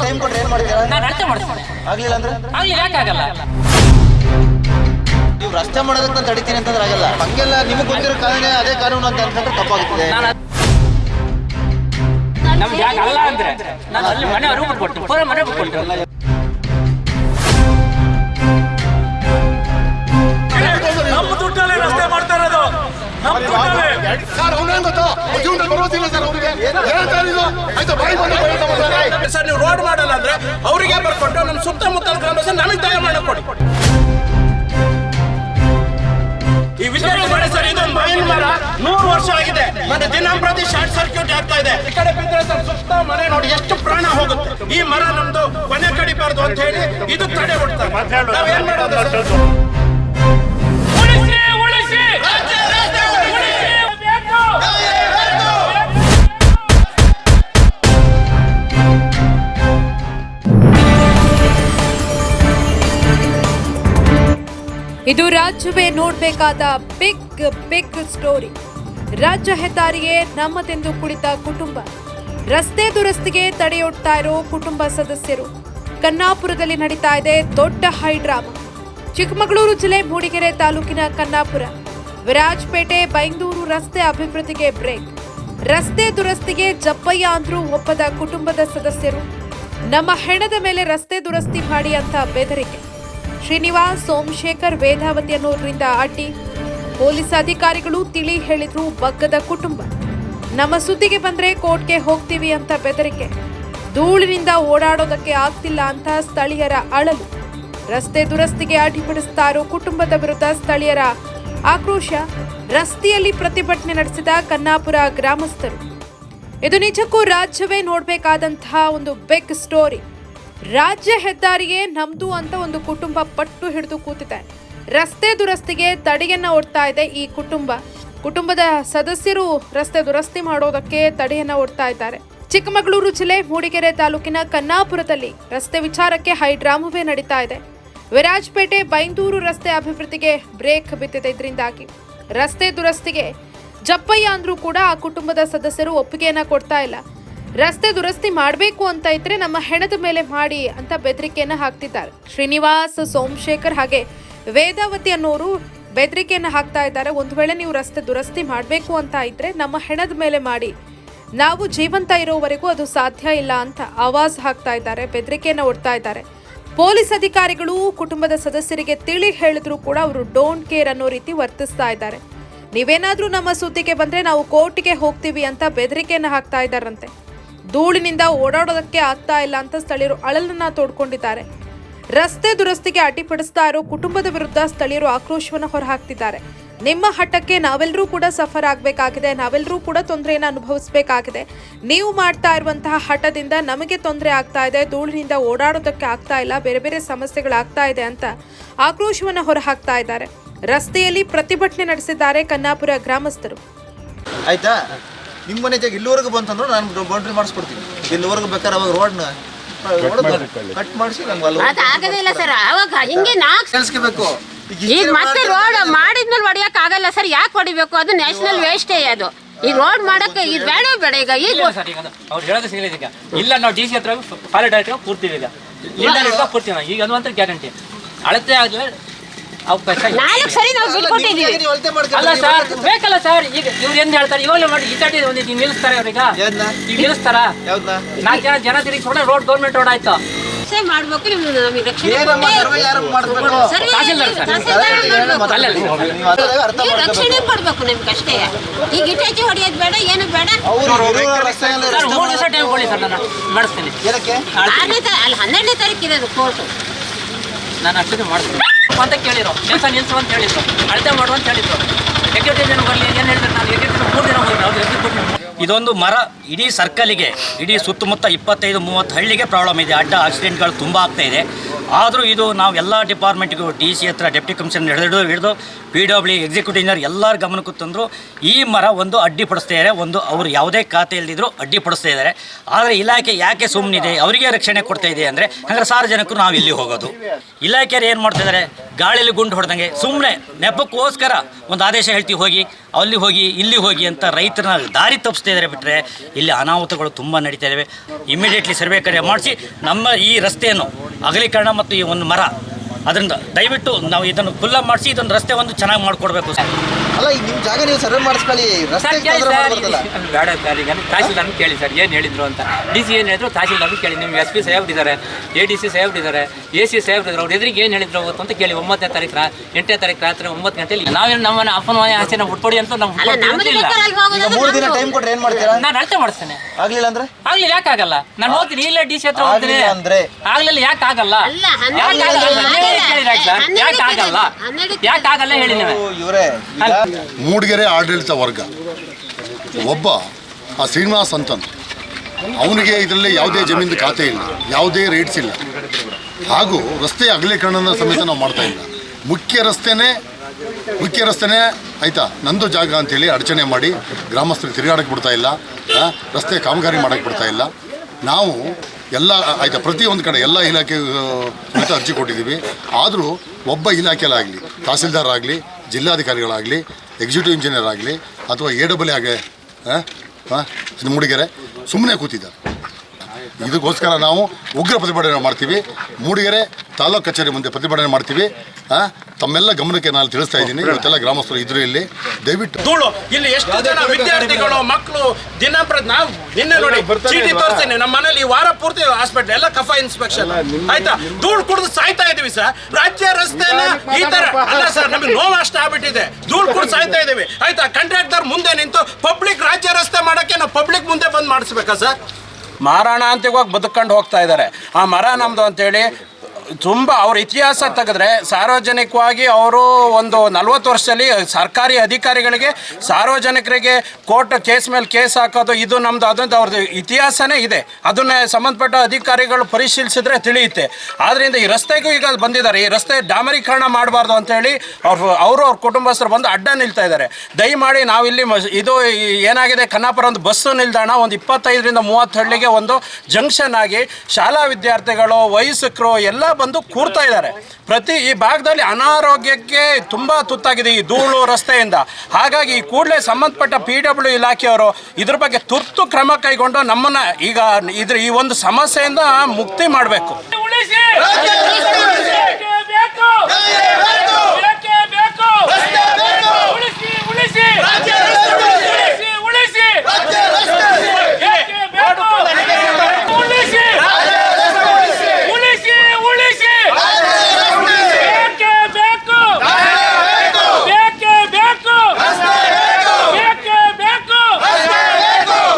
Time ನಾನು ಆಗಲಿಲ್ಲ ಅಂದ್ರೆ ನೀವು ರಸ್ತೆ ಮಾಡೋದಕ್ಕೆ ತಡಿತೀನಿ ಅಂತಂದ್ರೆ ಆಗಲ್ಲ ಹಂಗೆಲ್ಲ ನಿಮಗೆ ಗೊತ್ತಿರೋ ಕಾನೂನೇ ಅದೇ ಕಾನೂನು ಅಂತ ಅನ್ಕೊಂಡ್ರೆ ತಪ್ಪಾಗುತ್ತದೆ ಮನೆ ಕೊಟ್ಟು ಕೊಟ್ಟು ರಸ್ತೆ ಮಾಡ್ತಾ ಸರ್ ಅವನೇನ್ ಗೊತ್ತಾ ಜೀವನದಲ್ಲಿ ಬರೋದಿಲ್ಲ ಸರ್ ಅವ್ರಿಗೆ ಹೇಳ್ತಾರೆ ಇದು ಆಯ್ತಾ ಬಾಯಿ ಬಂದು ಬೈತಾ ಸರ್ ನೀವು ರೋಡ್ ಮಾಡಲ್ಲ ಅಂದ್ರೆ ಅವರಿಗೆ ಬರ್ಕೊಂಡು ನಮ್ಮ ಸುತ್ತಮುತ್ತಲ ಗ್ರಾಮ ನಮಗೆ ದಯ ಮಾಡಕ್ ಕೊಡಿ. ಈ ವಿಚಾರ ಮಾಡಿ ಸರ್ ಇದೊಂದು ಮಾವಿನ ಮರ. ನೂರು ವರ್ಷ ಆಗಿದೆ. ಮತ್ತೆ ದಿನ ಪ್ರತಿ ಶಾರ್ಟ್ ಸರ್ಕ್ಯೂಟ್ ಆಗ್ತಾ ಇದೆ. ಈ ಕಡೆ ಬಿದ್ದರೆ ಸರ್, ಸುತ್ತ ಮನೆ ನೋಡಿ ಎಷ್ಟು ಪ್ರಾಣ ಹೋಗುತ್ತೆ. ಈ ಮರ ನಮ್ದು ಕೊನೆ ಕಡಿಬಾರ್ದು ಅಂತ ಹೇಳಿ ಇದು ತಡೆ ಹೊಡ್ತಾರೆ. ನಾವೇನ್ ಮಾಡೋದು ಇದು ರಾಜ್ಯವೇ ನೋಡಬೇಕಾದ ಬಿಗ್ ಬಿಗ್ ಸ್ಟೋರಿ ರಾಜ್ಯ ಹೆದ್ದಾರಿಯೇ ನಮ್ಮದೆಂದು ಕುಳಿತ ಕುಟುಂಬ. ರಸ್ತೆ ದುರಸ್ತಿಗೆ ತಡೆಯೊಡ್ತಾ ಇರೋ ಕುಟುಂಬ ಸದಸ್ಯರು. ಕನ್ನಾಪುರದಲ್ಲಿ ನಡೀತಾ ಇದೆ ದೊಡ್ಡ ಹೈಡ್ರಾಮಾ ಚಿಕ್ಕಮಗಳೂರು ಜಿಲ್ಲೆ ಮೂಡಿಗೆರೆ ತಾಲೂಕಿನ ಕನ್ನಾಪುರ. ವಿರಾಜ್ಪೇಟೆ, ಬೈಂದೂರು ರಸ್ತೆ ಅಭಿವೃದ್ಧಿಗೆ ಬ್ರೇಕ್ ರಸ್ತೆ ದುರಸ್ತಿಗೆ ಜಪ್ಪಯ್ಯ ಅಂದ್ರೂ ಒಪ್ಪದ ಕುಟುಂಬದ ಸದಸ್ಯರು. ನಮ್ಮ ಹೆಣದ ಮೇಲೆ ರಸ್ತೆ ದುರಸ್ತಿ ಮಾಡಿ ಅಂತ ಬೆದರಿಕೆ. ಶ್ರೀನಿವಾಸ್, ಸೋಮಶೇಖರ್ ವೇದಾವತಿ ಅನ್ನೋದ್ರಿಂದ ಅಡ್ಡಿ. ಪೊಲೀಸ್ ಅಧಿಕಾರಿಗಳು ತಿಳಿ ಹೇಳಿದ್ರು ಬಗ್ಗದ ಕುಟುಂಬ. ನಮ್ಮ ಸುದ್ದಿಗೆ ಬಂದ್ರೆ ಕೋರ್ಟ್ಗೆ ಹೋಗ್ತೀವಿ ಅಂತ ಬೆದರಿಕೆ. ಧೂಳಿನಿಂದ ಓಡಾಡೋದಕ್ಕೆ ಆಗ್ತಿಲ್ಲ ಅಂತ ಸ್ಥಳೀಯರ ಅಳಲು. ರಸ್ತೆ ದುರಸ್ತಿಗೆ ಅಡ್ಡಿಪಡಿಸ್ತಾ ಇರೋ ಕುಟುಂಬದ ವಿರುದ್ಧ ಸ್ಥಳೀಯರ ಆಕ್ರೋಶ. ರಸ್ತೆಯಲ್ಲಿ ಪ್ರತಿಭಟನೆ ನಡೆಸಿದ ಕನ್ನಾಪುರ ಗ್ರಾಮಸ್ಥರು. ಇದು ನಿಜಕ್ಕೂ ರಾಜ್ಯವೇ ನೋಡಬೇಕಾದಂತಹ ಒಂದು ಬಿಗ್ ಸ್ಟೋರಿ. ರಾಜ್ಯ ಹೆದ್ದಾರಿಗೆ ನಮ್ದು ಅಂತ ಒಂದು ಕುಟುಂಬ ಪಟ್ಟು ಹಿಡಿದು ಕೂತಿದೆ. ರಸ್ತೆ ದುರಸ್ತಿಗೆ ತಡೆಯನ್ನ ಒಡ್ತಾ ಇದೆ ಈ ಕುಟುಂಬ. ಕುಟುಂಬದ ಸದಸ್ಯರು ರಸ್ತೆ ದುರಸ್ತಿ ಮಾಡೋದಕ್ಕೆ ತಡೆಯನ್ನ ಒಡ್ತಾ ಇದ್ದಾರೆ. ಚಿಕ್ಕಮಗಳೂರು ಜಿಲ್ಲೆ ಮೂಡಿಗೆರೆ ತಾಲೂಕಿನ ಕನ್ನಾಪುರದಲ್ಲಿ ರಸ್ತೆ ವಿಚಾರಕ್ಕೆ ಹೈಡ್ರಾಮವೇ ನಡೀತಾ ಇದೆ. ವಿರಾಜ್ಪೇಟೆ ಬೈಂದೂರು ರಸ್ತೆ ಅಭಿವೃದ್ಧಿಗೆ ಬ್ರೇಕ್ ಬಿದ್ದಿದೆ ಇದರಿಂದಾಗಿ. ರಸ್ತೆ ದುರಸ್ತಿಗೆ ಜಪ್ಪಯ್ಯ ಅಂದ್ರೂ ಕೂಡ ಆ ಕುಟುಂಬದ ಸದಸ್ಯರು ಒಪ್ಪಿಗೆಯನ್ನ ಕೊಡ್ತಾ ಇಲ್ಲ. ರಸ್ತೆ ದುರಸ್ತಿ ಮಾಡಬೇಕು ಅಂತ ಇದ್ರೆ ನಮ್ಮ ಹೆಣದ ಮೇಲೆ ಮಾಡಿ ಅಂತ ಬೆದರಿಕೆಯನ್ನು ಹಾಕ್ತಿದ್ದಾರೆ. ಶ್ರೀನಿವಾಸ್ ಸೋಮಶೇಖರ್ ಹಾಗೆ ವೇದಾವತಿ ಅನ್ನೋರು ಬೆದರಿಕೆಯನ್ನು ಹಾಕ್ತಾ ಇದ್ದಾರೆ. ಒಂದು ವೇಳೆ ನೀವು ರಸ್ತೆ ದುರಸ್ತಿ ಮಾಡಬೇಕು ಅಂತ ಇದ್ರೆ ನಮ್ಮ ಹೆಣದ ಮೇಲೆ ಮಾಡಿ. ನಾವು ಜೀವಂತ ಇರೋವರೆಗೂ ಅದು ಸಾಧ್ಯ ಇಲ್ಲ ಅಂತ ಆವಾಜ್ ಹಾಕ್ತಾ ಇದ್ದಾರೆ, ಬೆದರಿಕೆಯನ್ನು ಒಡ್ತಾ ಇದ್ದಾರೆ. ಪೊಲೀಸ್ ಅಧಿಕಾರಿಗಳು, ಕುಟುಂಬದ ಸದಸ್ಯರಿಗೆ ತಿಳಿ ಹೇಳಿದ್ರು ಕೂಡ ಅವರು ಡೋಂಟ್ ಕೇರ್ ಅನ್ನೋ ರೀತಿ ವರ್ತಿಸ್ತಾ ಇದ್ದಾರೆ. ನೀವೇನಾದರೂ ನಮ್ಮ ಸುದ್ದಿಗೆ ಬಂದ್ರೆ ನಾವು ಕೋರ್ಟಿಗೆ ಹೋಗ್ತೀವಿ ಅಂತ ಬೆದರಿಕೆಯನ್ನು ಹಾಕ್ತಾ ಇದ್ದಾರಂತೆ. ಧೂಳಿನಿಂದ ಓಡಾಡೋದಕ್ಕೆ ಆಗ್ತಾ ಇಲ್ಲ ಅಂತ ಸ್ಥಳೀಯರು ಅಳಲನ್ನ ತೋಡ್ಕೊಂಡಿದ್ದಾರೆ. ರಸ್ತೆ ದುರಸ್ತಿಗೆ ಅಡ್ಡಿಪಡಿಸ್ತಾ ಇರೋ ಕುಟುಂಬದ ವಿರುದ್ಧ ಸ್ಥಳೀಯರು ಆಕ್ರೋಶವನ್ನು ಹೊರಹಾಕ್ತಿದ್ದಾರೆ. ನಿಮ್ಮ ಹಠಕ್ಕೆ ನಾವೆಲ್ಲರೂ ಕೂಡ ಸಫರ್ ಆಗಬೇಕಾಗಿದೆ, ನಾವೆಲ್ಲರೂ ಕೂಡ ತೊಂದರೆಯನ್ನು ಅನುಭವಿಸಬೇಕಾಗಿದೆ. ನೀವು ಮಾಡ್ತಾ ಇರುವಂತಹ ಹಠದಿಂದ ನಮಗೆ ತೊಂದರೆ ಆಗ್ತಾ ಇದೆ, ಧೂಳಿನಿಂದ ಓಡಾಡೋದಕ್ಕೆ ಆಗ್ತಾ ಇಲ್ಲ, ಬೇರೆ ಬೇರೆ ಸಮಸ್ಯೆಗಳಾಗ್ತಾ ಇದೆ ಅಂತ ಆಕ್ರೋಶವನ್ನು ಹೊರಹಾಕ್ತಾ ಇದ್ದಾರೆ. ರಸ್ತೆಯಲ್ಲಿ ಪ್ರತಿಭಟನೆ ನಡೆಸಿದ್ದಾರೆ ಕನ್ನಾಪುರ ಗ್ರಾಮಸ್ಥರು. ಆಯ್ತಾ? ನಿಮ್ಮ ಮನೆ ಜಾಗ ಇಲ್ಲಿವರೆಗೂ ಬಂತಂದ್ರೆ ನಾನು ಬೌಂಡ್ರಿ ಮಾಡಿಸ್ಕೊಡ್ತೀನಿ ಇಲ್ಲಿವರೆಗೂ ಬೇಕಾದ್ರೆ ಅವಾಗ ರೋಡ್ನ ಕಟ್ ಮಾಡಿಸಿ ನಮ್ಗೆ ಅಲ್ಲಿ ಆಗೋದಿಲ್ಲ ಸರ್ ಅವಾಗ ಹಿಂಗೆ ನಾಲ್ಕು ಕಲಿಸ್ಕೋಬೇಕು ಈಗ ಮತ್ತೆ ರೋಡ್ ಮಾಡಿದ್ಮೇಲೆ ಹೊಡಿಯಕ್ ಆಗಲ್ಲ ಸರ್ ಯಾಕೆ ಹೊಡಿಬೇಕು? ಅದು ನ್ಯಾಷನಲ್ ವೇಸ್ಟೇ ಅದು. ಈಗ ರೋಡ್ ಮಾಡಕ್ಕೆ ಇದು ಬೇಡ ಬೇಡ ಈಗ ಈಗ ಸರ್ ಈಗ ಅವ್ರು ಹೇಳೋದು ಸಿಗಲಿಲ್ಲ ಈಗ. ಇಲ್ಲ ನಾವು ಡಿ ಸಿ ಹತ್ರ ಪಾಲೆ ಡೈರೆಕ್ಟ್ ಕೂರ್ತೀವಿ ಈಗ. ಇಲ್ಲ ಹಿಡ್ಕೊಂಡು ಕೂರ್ತೀವಿ ನಾವು. ಈಗ ಅದು ಅಂತ ಗ್ಯಾರಂಟಿ ಅಳತೆ ಆಗಲಿ ಅವಕಾಶ ಇಲ್ಲ. ನಾಲ್ಕು ಸರಿ ನಾವು ಅಲ್ಲ ಸರ್ ಬೇಕಲ್ಲ ಸರ್ ಈಗ ಇವ್ರು ಏನ್ ಹೇಳ್ತಾರೆ ಇವಾಗ ಮಾಡಿ ಈ ತಟಿ ಒಂದು ಈಗ ನಿಲ್ಲಿಸ್ತಾರೆ ಅವ್ರೀಗ. ಈಗ ನಿಲ್ಲಿಸ್ತಾರ? ಯಾವ್ದನ್ನ ನಾಲ್ಕು ಜನ ಜನ ತಿರುಗಿ ಕೂಡ ರೋಡ್ ಗೌರ್ಮೆಂಟ್ ರೋಡ್ ಆಯ್ತು. ಸೇ ಮಾಡ್ಬೇಕು ನಿಮ್ಗೆ ನಮಗೆ ರಕ್ಷಣೆ ಏನಮ್ಮ ಕೊಟ್ಟೇ ಸರ್ವೆ ಯಾರು ಮಾಡಿಸ್ಬೇಕು? Survey tahsildar sir. ತಹಸೀಲ್ದಾರ್ ಮಾಡ್ಬೇಕು. ಅಲ್ಲ, ಅಲ್ಲ. ನೀವು ಅದ್ರದಾಗ ಅರ್ಥ ನೀವು ಮಾಡ್ಕೋಬೇಕು. ರಕ್ಷಣೆ ಕೊಡ್ಬೇಕು ನಿಮ್ಗೆ ಅಷ್ಟೇ. ಈಗ ಇಟಾಚಿ ಹೊಡಿಯೋದು ಬೇಡ ಏನು ಬೇಡ. ಅವ್ರು ಇರುವ ರಸ್ತೆ ಸರ್ ರಸ್ತೆ ಮೂರು ದಿವಸ ಟೈಮ್ ಕೊಡಿ ಸರ್ ನಾನು ಮಾಡಿಸ್ತೀನಿ. ಏನಕ್ಕೆ? ಆರನೇ ತಾ ಅಲ್ಲಿ ಹನ್ನೆರಡನೇ ತಾರೀಕು ಇದೆ ಅದು ಕೋರ್ಟು ನಾನು ಅಷ್ಟೇ ಮಾಡ್ತೀನಿ ಅಂತ ಕೇಳಿರೋ ಕೆಲಸ ನಿಲ್ಸು ಅಂತ ಹೇಳಿದ್ರು ಅಳತೆ ಮಾಡು ಅಂತ ಹೇಳಿದ್ರು ಎಕ್ಸಿಕ್ಯೂಟಿವ್ ಬರಲಿ, ಏನು ಹೇಳ್ತಾರೆ ನಾನು? ಎಕ್ಸಿಕ್ಯೂಟಿವ್ ಮೂರು ದಿನ ಹೋಗಿ ಇದೊಂದು ಮರ ಇಡೀ ಸರ್ಕಲಿಗೆ ಇಡೀ ಸುತ್ತಮುತ್ತ ಇಪ್ಪತ್ತೈದು, ಮೂವತ್ತು ಹಳ್ಳಿಗೆ ಪ್ರಾಬ್ಲಮ್ ಇದೆ. ಅಡ್ಡ ಆಕ್ಸಿಡೆಂಟ್ಗಳು ತುಂಬ ಆಗ್ತಾ ಇದೆ. ಆದರೂ ಇದು ನಾವು ಎಲ್ಲ ಡಿಪಾರ್ಟ್ಮೆಂಟ್ಗೂ ಡಿ ಸಿ ಹತ್ರ ಡೆಪ್ಟಿ ಕಮಿಷನರ್ ಹಿಡಿದು ಹಿಡಿದು ಪಿ ಡಬ್ಲ್ಯೂ ಎಕ್ಸಿಕ್ಯೂಟಿವ್ ಇಂಜಿನಿಯರ್ ಎಲ್ಲರ ಗಮನಕ್ಕೂ ತಂದರು ಈ ಮರ ಒಂದು ಅಡ್ಡಿಪಡಿಸ್ತಾ ಇದ್ದಾರೆ, ಒಂದು ಅವರು ಯಾವುದೇ ಖಾತೆ ಇಲ್ದಿದ್ರು ಅಡ್ಡಿಪಡಿಸ್ತಾ ಇದ್ದಾರೆ. ಆದರೆ ಇಲಾಖೆ ಯಾಕೆ ಸುಮ್ಮನಿದೆ ಅವರಿಗೆ ರಕ್ಷಣೆ ಕೊಡ್ತಾ ಇದೆ ಅಂದರೆ ಹಾಗಾದ್ರೆ ಸಾರ್ವಜನಿಕರು ನಾವು ಇಲ್ಲಿ ಹೋಗೋದು. ಇಲಾಖೆಯರು ಏನು ಮಾಡ್ತಾ ಇದ್ದಾರೆ? ಗಾಳಿಯಲ್ಲಿ ಗುಂಡು ಹೊಡೆದಂಗೆ ಸುಮ್ಮನೆ ನೆಪಕ್ಕೋಸ್ಕರ ಒಂದು ಆದೇಶ ಹೇಳ್ತೀವಿ ಹೋಗಿ, ಅಲ್ಲಿ ಹೋಗಿ, ಇಲ್ಲಿ ಹೋಗಿ ಅಂತ ರೈತರನ್ನ ದಾರಿ ತಪ್ಪಿಸ್ತಾ ಇದ್ದಾರೆ ಬಿಟ್ಟರೆ ಇಲ್ಲಿ ಅನಾಹುತಗಳು ತುಂಬ ನಡೀತಾ ಇದ್ದಾವೆ. ಇಮಿಡಿಯೇಟ್ಲಿ ಸರ್ವೆ ಕಾರ್ಯ ಮಾಡಿಸಿ ನಮ್ಮ ಈ ರಸ್ತೆಯನ್ನು ಅಗಲೀಕರಣ ಮತ್ತು ಈ ಒಂದು ಮರ. ಅದರಿಂದ ದಯವಿಟ್ಟು ನಾವು ಇದನ್ನು ಖುಲ್ಲ ಮಾಡಿಸಿ, ಇದೊಂದು ರಸ್ತೆ ಒಂದು ಚೆನ್ನಾಗಿ ಮಾಡಿಕೊಡ್ಬೇಕು ಸರ್. ಅಲ್ಲ ಈಗ ನಿಮ್ಮ ಜಾಗ ನೀವು ಸರ್ವೆ ಮಾಡಿಸ್ಕೊಳ್ಳಿ. ರಸ್ತೆ ಕೇಳಿ ತೊಂದ್ರೆ ಸರ್ ಮಾಡ್ಬಾರ್ದಲ್ಲ ಬೇಡ ಸರ್ ಈಗ ತಹಸೀಲ್ದಾರ್ನ ಕೇಳಿ ಸರ್ ಏನು ಹೇಳಿದ್ರು ಅಂತ. ಡಿ ಸಿ ಏನು ಹೇಳಿದ್ರು ತಹಸೀಲ್ದಾರ್ನ ಕೇಳಿ. ನಿಮ್ಮ ಎಸ್ ಪಿ ಸಾಹೇಬ್ರಿದ್ದಾರೆ ಎ ಡಿ ಸಿ ಸಾಹೇಬ್ರಿದ್ದಾರೆ ಎ ಸಿ ಸಾಹೇಬ್ರಿದ್ದಾರೆ ಅವ್ರ ಎದುರಿಗೆ ಏನು ಹೇಳಿದ್ರು ಅವತ್ತು ಅಂತ ಕೇಳಿ. ಒಂಬತ್ತನೇ ತಾರೀಕು ರಾ ಎಂಟನೇ ತಾರೀಕು ರಾತ್ರಿ ಒಂಬತ್ತು ಗಂಟೆಲಿ ನಾವೇನು ನಮ್ಮನ್ನ ಅಪ್ಪನ ಮನೆ ಆಸೆನ ಹುಟ್ಕೊಡಿ ಅಂತ ನಾವು ಅಲ್ಲ ನಮ್ಗೆ ಬೇಕಾದ್ರೆ ಈಗ ಮೂರು ದಿನ ಟೈಮ್ ಕೊಟ್ರೆ ಏನ್ ಮಾಡ್ತೀರಾ? ನಾನು ಅಳತೆ ಮಾಡಿಸ್ತೇನೆ. ಆಗ್ಲಿಲ್ಲ ಅಂದ್ರೆ? ಆಗ್ಲಿಲ್ಲ ಯಾಕೆ ಆಗಲ್ಲ? ನಾನು ಹೋಗ್ತೀನಿ ಇಲ್ಲೇ ಡಿ ಸಿ ಹತ್ರ ಹೋಗ್ತೀನಿ. ಆಗ್ಲಿಲ್ಲ ಅಂದ್ರೆ? ಆಗ್ಲಿಲ್ಲ ಯಾಕೆ ಆಗಲ್ಲ? ಅಲ್ಲ, ಯಾಕೆ ಆಗಲ್ಲ? ನೀವೇ ಸರ್ ಯಾಕೆ ಆಗಲ್ಲ? ಹನ್ನೆರಡು ಯಾಕೆ ಆಗಲ್ಲ ಹೇಳಿ ನೀವು. ಇವರೇ ಈಗ ಮೂಡಿಗೆರೆ ಆಡಳಿತ ವರ್ಗ. ಒಬ್ಬ ಆ ಶ್ರೀನಿವಾಸ್ ಅಂತಂದು. ಅವನಿಗೆ ಇದರಲ್ಲಿ ಯಾವುದೇ ಜಮೀನು ಖಾತೆ ಇಲ್ಲ, ಯಾವುದೇ ರೇಟ್ಸ್ ಇಲ್ಲ. ಹಾಗೂ ರಸ್ತೆ ಅಗಲೀಕರಣದ ಸಮೇತ ನಾವು ಮಾಡ್ತಾ ಇಲ್ಲ. ಮುಖ್ಯ ರಸ್ತೆನೇ ಮುಖ್ಯ ರಸ್ತೆನೇ ಆಯಿತಾ, ನಂದು ಜಾಗ ಅಂತೇಳಿ ಅಡಚಣೆ ಮಾಡಿ ಗ್ರಾಮಸ್ಥರಿಗೆ ತಿರುಗಾಡಕ್ಕೆ ಬಿಡ್ತಾ ಇಲ್ಲ ರಸ್ತೆ ಕಾಮಗಾರಿ ಮಾಡಕ್ಕೆ ಬಿಡ್ತಾ ಇಲ್ಲ. ನಾವು ಎಲ್ಲ, ಆಯಿತಾ ಪ್ರತಿಯೊಂದು ಕಡೆ ಎಲ್ಲ ಇಲಾಖೆ ಅರ್ಜಿ ಕೊಟ್ಟಿದ್ದೀವಿ. ಆದರೂ ಒಬ್ಬ ಇಲಾಖೆಲಾಗಲಿ ತಹಸೀಲ್ದಾರ್ ಆಗಲಿ ಜಿಲ್ಲಾಧಿಕಾರಿಗಳಾಗಲಿ ಎಕ್ಸಿಕ್ಯೂಟಿವ್ ಇಂಜಿನಿಯರ್ ಆಗಲಿ, ಅಥವಾ ಎ ಡಬ್ಲ್ಯೂ ಆಗಿ ಮೂಡಿಗೆರೆ ಸುಮ್ಮನೆ ಕೂತಿದ್ದಾರೆ. ಇದಕ್ಕೋಸ್ಕರ ನಾವು ಉಗ್ರ ಪ್ರತಿಭಟನೆ ಮಾಡ್ತೀವಿ. ಮೂಡಿಗೆರೆ ತಾಲೂಕು ಕಚೇರಿ ಮುಂದೆ ಪ್ರತಿಭಟನೆ ಮಾಡ್ತೀವಿ. ತಮ್ಮೆಲ್ಲ ಗಮನಕ್ಕೆ ನಾನು ತಿಳಿಸ್ತಾ ಇದ್ದೀನಿ. ಇವತ್ತೆಲ್ಲ ಗ್ರಾಮಸ್ಥರು ಇದ್ರು ಇಲ್ಲಿ. ದಯವಿಟ್ಟು ಧೂಳು. ಇಲ್ಲಿ ಎಷ್ಟು ಜನ ವಿದ್ಯಾರ್ಥಿಗಳು ಮಕ್ಕಳು ದಿನ ನಾವು ನಿನ್ನೆ ನೋಡಿ ಚೀಟಿ ತೋರಿಸ್ತೇನೆ. ನಮ್ಮ ಮನೇಲಿ ಈ ವಾರ ಪೂರ್ತಿ ಹಾಸ್ಪಿಟಲ್ ಎಲ್ಲ ಕಫ ಇನ್ಸ್ಪೆಕ್ಷನ್ ಆಯ್ತಾ? ಧೂಳು ಕುಡಿದು ಸಾಯ್ತಾ ಇದೀವಿ ಸರ್. ರಾಜ್ಯ ರಸ್ತೆನ ಈ ತರ ಅಲ್ಲ ಸರ್ ನಮಗೆ ನೋವು ಅಷ್ಟು ಆಗ್ಬಿಟ್ಟಿದೆ. ಧೂಳು ಕುಡಿದು ಸಾಯ್ತಾ ಇದೀವಿ. ಆಯ್ತಾ? ಕಾಂಟ್ರಾಕ್ಟರ್ ಮುಂದೆ ನಿಂತು ಪಬ್ಲಿಕ್ ರಾಜ್ಯ ರಸ್ತೆ ಮಾಡಕ್ಕೆ ನಾವು ಪಬ್ಲಿಕ್ ಮುಂದೆ ಬಂದ್ ಮಾಡಿಸ್ಬೇಕಾ ಸರ್? ಮಾರಾಣ ಅಂತ ಇವಾಗ ಬದುಕೊಂಡು ಹೋಗ್ತಾ ಇದ್ದಾರೆ. ಆ ಮರ ನಮ್ದು ಅಂತೇಳಿ ತುಂಬ ಅವ್ರ ಇತಿಹಾಸ ತೆಗೆದ್ರೆ ಸಾರ್ವಜನಿಕವಾಗಿ ಅವರು ಒಂದು ನಲ್ವತ್ತು ವರ್ಷದಲ್ಲಿ ಸರ್ಕಾರಿ ಅಧಿಕಾರಿಗಳಿಗೆ ಸಾರ್ವಜನಿಕರಿಗೆ ಕೋರ್ಟ್ ಕೇಸ್ ಮೇಲೆ ಕೇಸ್ ಹಾಕೋದು, ಇದು ನಮ್ದು ಅದೊಂದು ಅವ್ರದ್ದು ಇತಿಹಾಸನೇ ಇದೆ. ಅದನ್ನ ಸಂಬಂಧಪಟ್ಟ ಅಧಿಕಾರಿಗಳು ಪರಿಶೀಲಿಸಿದ್ರೆ ತಿಳಿಯುತ್ತೆ. ಆದ್ರಿಂದ ಈ ರಸ್ತೆಗೂ ಈಗ ಬಂದಿದ್ದಾರೆ. ಈ ರಸ್ತೆ ಡಾಮರೀಕರಣ ಮಾಡಬಾರ್ದು ಅಂತೇಳಿ ಅವ್ರು, ಅವರು ಅವ್ರ ಕುಟುಂಬಸ್ಥರು ಬಂದು ಅಡ್ಡ ನಿಲ್ತಾ ಇದ್ದಾರೆ. ದಯಮಾಡಿ ನಾವಿಲ್ಲಿ ಇದು ಏನಾಗಿದೆ, ಕನ್ನಾಪುರ ಒಂದು ಬಸ್ಸು ನಿಲ್ದಾಣ ಒಂದು ಇಪ್ಪತ್ತೈದರಿಂದ ಮೂವತ್ತು ಹಳ್ಳಿಗೆ ಒಂದು ಜಂಕ್ಷನ್ ಆಗಿ ಶಾಲಾ ವಿದ್ಯಾರ್ಥಿಗಳು, ವಯಸ್ಕರು, ಎಲ್ಲ ಬಂದು ಕೂರ್ತಾ ಇದ್ದಾರೆ. ಪ್ರತಿ ಈ ಭಾಗದಲ್ಲಿ ಅನಾರೋಗ್ಯಕ್ಕೆ ತುಂಬ ತುತ್ತಾಗಿದೆ ಈ ಧೂಳು ರಸ್ತೆಯಿಂದ. ಹಾಗಾಗಿ ಈ ಕೂಡಲೇ ಸಂಬಂಧಪಟ್ಟ ಪಿ ಡಬ್ಲ್ಯೂ ಇಲಾಖೆಯವರು ಇದ್ರ ಬಗ್ಗೆ ತುರ್ತು ಕ್ರಮ ಕೈಗೊಂಡು ನಮ್ಮನ್ನ ಈಗ ಇದ್ರ ಈ ಒಂದು ಸಮಸ್ಯೆಯಿಂದ ಮುಕ್ತಿ ಮಾಡಬೇಕು. ಉಳಿಸಿ! ಬೇಕು ಬೇಕೇ ಬೇಕು ಉಳಿಸಿ ಉಳಿಸಿ ಉಳಿಸಿ ಉಳಿಸಿ ಬೇಕೇ ಬೇಕು ಉಳಿಸಿ ಉಳಿಸಿ ಉಳಿಸಿ ಬೇಕೇ ಬೇಕು ಬೇಕೇ ಬೇಕು ಬೇಕೇ ಬೇಕು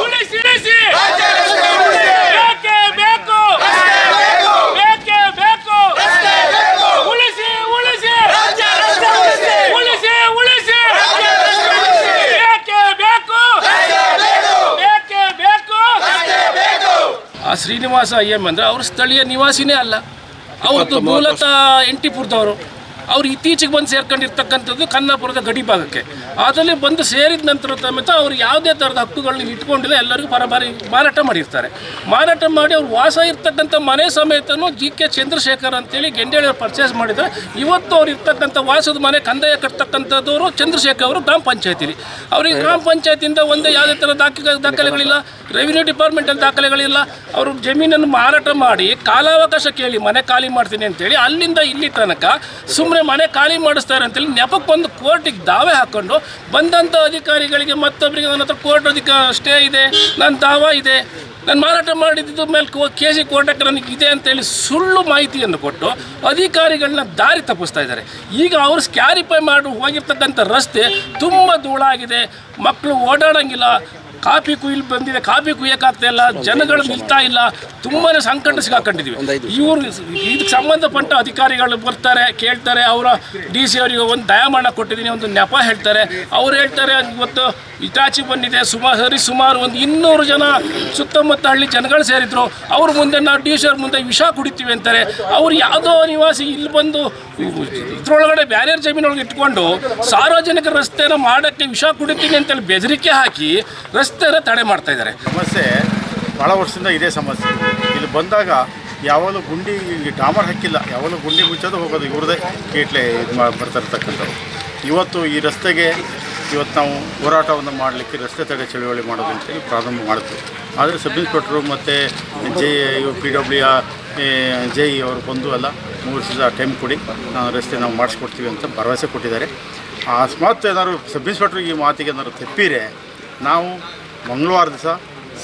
ಉಳಿಸಿ ಉಳಿಸಿ ಬೇಕೇ ಬೇಕು ಬೇಕೇ ಬೇಕು ಉಳಿಸಿ ಉಳಿಸಿ ಉಳಿಸಿ ಉಳಿಸಿ ಬೇಕೇ ಬೇಕು ಬೇಕೇ ಬೇಕು ಶ್ರೀನಿವಾಸ ಅಯ್ಯಮ್ ಅಂದರೆ ಅವರು ಸ್ಥಳೀಯ ನಿವಾಸಿನೇ ಅಲ್ಲ. ಅವ್ರದ್ದು ಮೂಲತಃ ಎಂಟಿಪುರದವರು ಅವ್ರು ಇತ್ತೀಚೆಗೆ ಬಂದು ಸೇರ್ಕೊಂಡಿರ್ತಕ್ಕಂಥದ್ದು ಕನ್ನಾಪುರದ ಗಡಿ ಭಾಗಕ್ಕೆ. ಅದರಲ್ಲಿ ಬಂದು ಸೇರಿದ ನಂತರ ಸಮೇತ ಅವ್ರು ಯಾವುದೇ ಥರದ ಹಕ್ಕುಗಳನ್ನ ಇಟ್ಕೊಂಡಿಲ್ಲ, ಎಲ್ಲರಿಗೂ ಪರಭಾರಿ ಮಾರಾಟ ಮಾಡಿರ್ತಾರೆ. ಮಾರಾಟ ಮಾಡಿ ಅವ್ರು ವಾಸ ಇರ್ತಕ್ಕಂಥ ಮನೆ ಸಮೇತನೂ ಜಿ ಕೆ ಚಂದ್ರಶೇಖರ್ ಅಂತೇಳಿ ಗೆಂಡೇಳಿಯವರು ಪರ್ಚೇಸ್ ಮಾಡಿದರೆ ಇವತ್ತು ಅವ್ರು ಇರ್ತಕ್ಕಂಥ ವಾಸದ ಮನೆ ಕಂದಾಯ ಕಟ್ತಕ್ಕಂಥದ್ದವರು ಚಂದ್ರಶೇಖರ್ ಅವರು ಗ್ರಾಮ ಪಂಚಾಯತಿಲಿ. ಅವ್ರಿಗೆ ಗ್ರಾಮ ಪಂಚಾಯತಿಯಿಂದ ಒಂದೇ ಯಾವುದೇ ಥರ ದಾಖಲೆ ದಾಖಲೆಗಳಿಲ್ಲ ರೆವಿನ್ಯೂ ಡಿಪಾರ್ಟ್ಮೆಂಟಲ್ಲಿ ದಾಖಲೆಗಳಿಲ್ಲ. ಅವರು ಜಮೀನನ್ನು ಮಾರಾಟ ಮಾಡಿ ಕಾಲಾವಕಾಶ ಕೇಳಿ ಮನೆ ಖಾಲಿ ಮಾಡ್ತೀನಿ ಅಂತೇಳಿ ಅಲ್ಲಿಂದ ಇಲ್ಲಿ ತನಕ ಸುಮ್ಮನೆ ಮನೆ ಖಾಲಿ ಮಾಡಿಸ್ತಾರೆ ಅಂತೇಳಿ ನೆಪಕ್ಕೆ ಬಂದು ಕೋರ್ಟಿಗೆ ದಾವೆ ಹಾಕ್ಕೊಂಡು ಬಂದಂಥ ಅಧಿಕಾರಿಗಳಿಗೆ ಮತ್ತೊಬ್ಬರಿಗೆ ನನ್ನ ಹತ್ರ ಕೋರ್ಟ್ ಅಧಿಕ ಸ್ಟೇ ಇದೆ, ನನ್ನ ದಾವ ಇದೆ ನಾನು ಮಾರಾಟ ಮಾಡಿದ್ದು ಮೇಲೆ ಕೆ ಸಿ ಕೋರ್ಟಕ್ಕೆ ನನಗೆ ಇದೆ ಅಂತೇಳಿ ಸುಳ್ಳು ಮಾಹಿತಿಯನ್ನು ಕೊಟ್ಟು ಅಧಿಕಾರಿಗಳನ್ನ ದಾರಿ ತಪ್ಪಿಸ್ತಾ ಇದ್ದಾರೆ. ಈಗ ಅವರು ಸ್ಕ್ಯಾರಿಫೈ ಮಾಡಿ ಹೋಗಿರ್ತಕ್ಕಂಥ ರಸ್ತೆ ತುಂಬ ಧೂಳಾಗಿದೆ ಮಕ್ಕಳು ಓಡಾಡಂಗಿಲ್ಲ ಕಾಫಿ ಕುಯ್ಲು ಬಂದಿದೆ ಕಾಫಿ ಕುಯ್ಯಕ್ಕಾಗ್ತಾ ಇಲ್ಲ ಜನಗಳು ನಿಲ್ತಾ ಇಲ್ಲ ತುಂಬಾ ಸಂಕಟ ಸಿಗಾಕೊಂಡಿದ್ದೀವಿ. ಇವರು ಇದಕ್ಕೆ ಸಂಬಂಧಪಟ್ಟ ಅಧಿಕಾರಿಗಳು ಬರ್ತಾರೆ ಕೇಳ್ತಾರೆ ಅವರ ಡಿ ಸಿ ಅವರಿಗೆ ಒಂದು ದಯಾಮರಣ ಕೊಟ್ಟಿದ್ದೀನಿ ಒಂದು ನೆಪ ಹೇಳ್ತಾರೆ. ಅವ್ರು ಹೇಳ್ತಾರೆ ಇವತ್ತು ಇಟಾಚಿ ಬಂದಿದೆ ಸುಮಾರು ಸರಿ ಸುಮಾರು ಒಂದು ಇನ್ನೂರು ಜನ ಸುತ್ತಮುತ್ತ ಹಳ್ಳಿ ಜನಗಳು ಸೇರಿದ್ರು. ಅವ್ರ ಮುಂದೆ ನಾವು ಡಿ ಮುಂದೆ ವಿಷ ಕುಡಿತೀವಿ ಅಂತಾರೆ. ಅವ್ರು ಯಾವುದೋ ನಿವಾಸಿ ಇಲ್ಲಿ ಬಂದು ಇದ್ರೊಳಗಡೆ ಬ್ಯಾರಿಯರ್ ಜಮೀನೊಳಗೆ ಇಟ್ಕೊಂಡು ಸಾರ್ವಜನಿಕ ರಸ್ತೆನ ಮಾಡೋಕ್ಕೆ ವಿಷ ಕುಡಿತೀನಿ ಅಂತೇಳಿ ಬೆದರಿಕೆ ಹಾಕಿ ರಸ್ತೆನ ತಡೆ ಮಾಡ್ತಾ ಇದ್ದಾರೆ. ಸಮಸ್ಯೆ ಭಾಳ ವರ್ಷದಿಂದ ಇದೇ ಸಮಸ್ಯೆ. ಇಲ್ಲಿ ಬಂದಾಗ ಯಾವಾಗಲೂ ಗುಂಡಿ ಡಾಮರ್ ಹಾಕಿಲ್ಲ. ಯಾವಾಗಲೂ ಗುಂಡಿ ಮುಚ್ಚೋದು ಹೋಗೋದು ಇವ್ರದೇ. ಕೇಟ್ಲೆ ಇದು ಮಾ, ಬರ್ತಾ ಇರ್ತಕ್ಕಂಥವ್ರು. ಇವತ್ತು ಈ ರಸ್ತೆಗೆ ಇವತ್ತು ನಾವು ಹೋರಾಟವನ್ನು ಮಾಡಲಿಕ್ಕೆ ರಸ್ತೆ ತಡೆ ಚಳುವಳಿ ಮಾಡೋದು ಪ್ರಾರಂಭ ಮಾಡಿದ್ವಿ ಆದರೆ ಸಬ್ ಇನ್ಸ್ಪೆಕ್ಟ್ರು ಮತ್ತು J P W J E ಅವರು ಬಂದು ಎಲ್ಲ ಮೂರು ದಿವಸ ಟೈಮ್ ಕೊಡಿ ನಾವು ರಸ್ತೆ ನಾವು ಮಾಡಿಸ್ಕೊಡ್ತೀವಿ ಅಂತ ಭರವಸೆ ಕೊಟ್ಟಿದ್ದಾರೆ. ಅಕಸ್ಮಾತ್ ಏನಾದ್ರು ಸಬ್ ಇನ್ಸ್ಪೆಕ್ಟ್ರಿಗೆ ಈ ಮಾತಿಗೆ ಏನಾದ್ರು ತಪ್ಪಿರೆ ನಾವು ಮಂಗಳವಾರ ದಿವಸ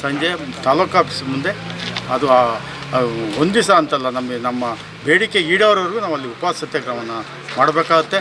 ಸಂಜೆ ತಾಲೂಕು ಆಫೀಸ್ ಮುಂದೆ ಅದು ಒಂದು ದಿವಸ ಅಂತಲ್ಲ, ನಮ್ಮ ನಮ್ಮ ಬೇಡಿಕೆ ಈಡೋರವರೆಗೂ ನಾವು ಅಲ್ಲಿ ಉಪವಾಸ ಸತ್ಯಾಗ್ರಹವನ್ನು ಮಾಡಬೇಕಾಗತ್ತೆ.